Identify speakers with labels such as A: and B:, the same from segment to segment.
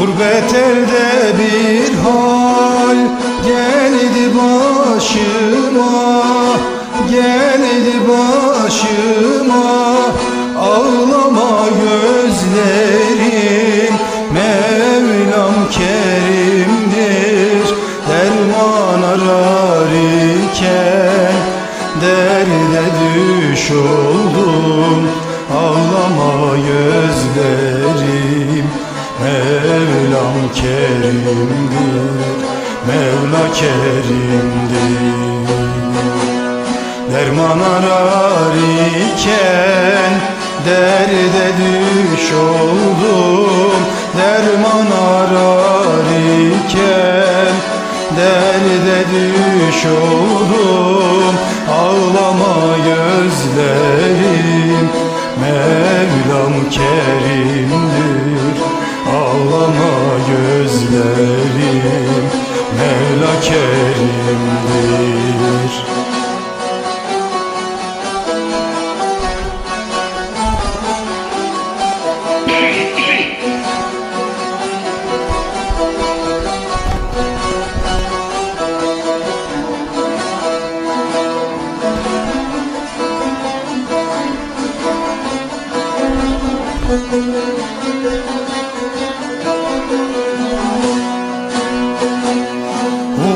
A: Gurbet elde bir hal. Geldi başıma Geldi başıma. Ağlama gözlerim Mevlam kerimdir. Derman arar iken Derde düş oldum kerimdir Mevla kerimdir Derman arar iken Derde düş oldum. Derman arar iken Derde düş oldum. Ağlama gözlerim Mevlam kerimdir Ağlama gözlerim Mevla kerimdir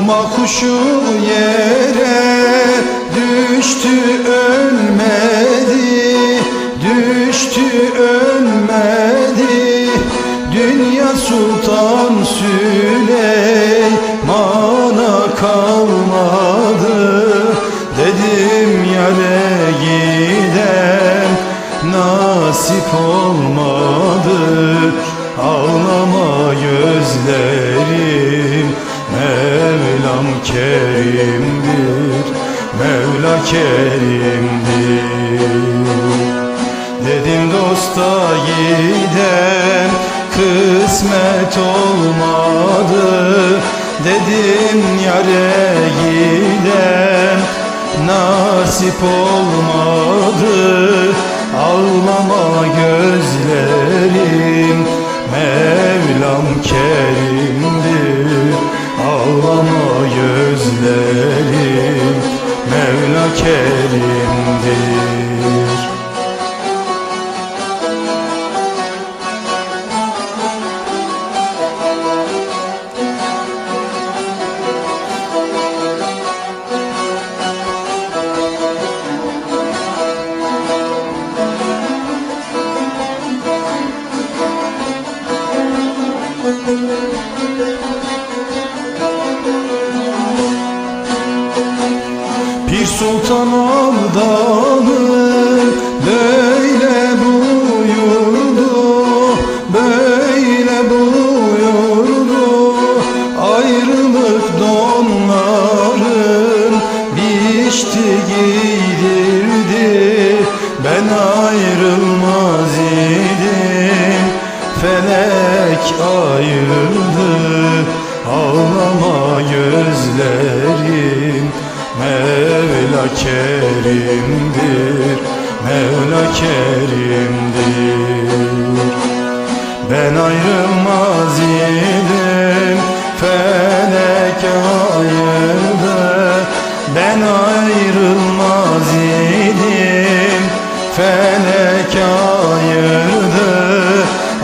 A: Uma kuşu yere düştü ölmedi. Düştü ölmedi. Dünya Sultan Süleyman'a kalmadı. Dedim yare giden nasip olmadı. Ağlama gözlerim Mevlam kerimdir Mevla kerimdir. Dedim dosta giden kısmet olmadı. Dedim yare giden nasip olmadı. Ağlama gözlerim Mevlam kerimdir kerimdir Pir Sultan Abdal'ın böyle buyurdu, böyle buyurdu. Ayrılık donların biçti giydirdi. Ben ayrılmaz idim, felek ayırdı. Ağlama gözlerim Mevla kerimdir Mevla kerimdir. Ben ayrılmaz idim Felek ayırdı. Ben ayrılmaz idim Felek ayırdı.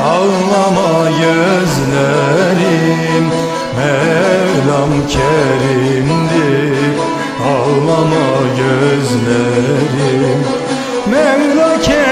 A: Ağlama gözlerim Mevlam Ağlama gözlerim. Mevla kerimdir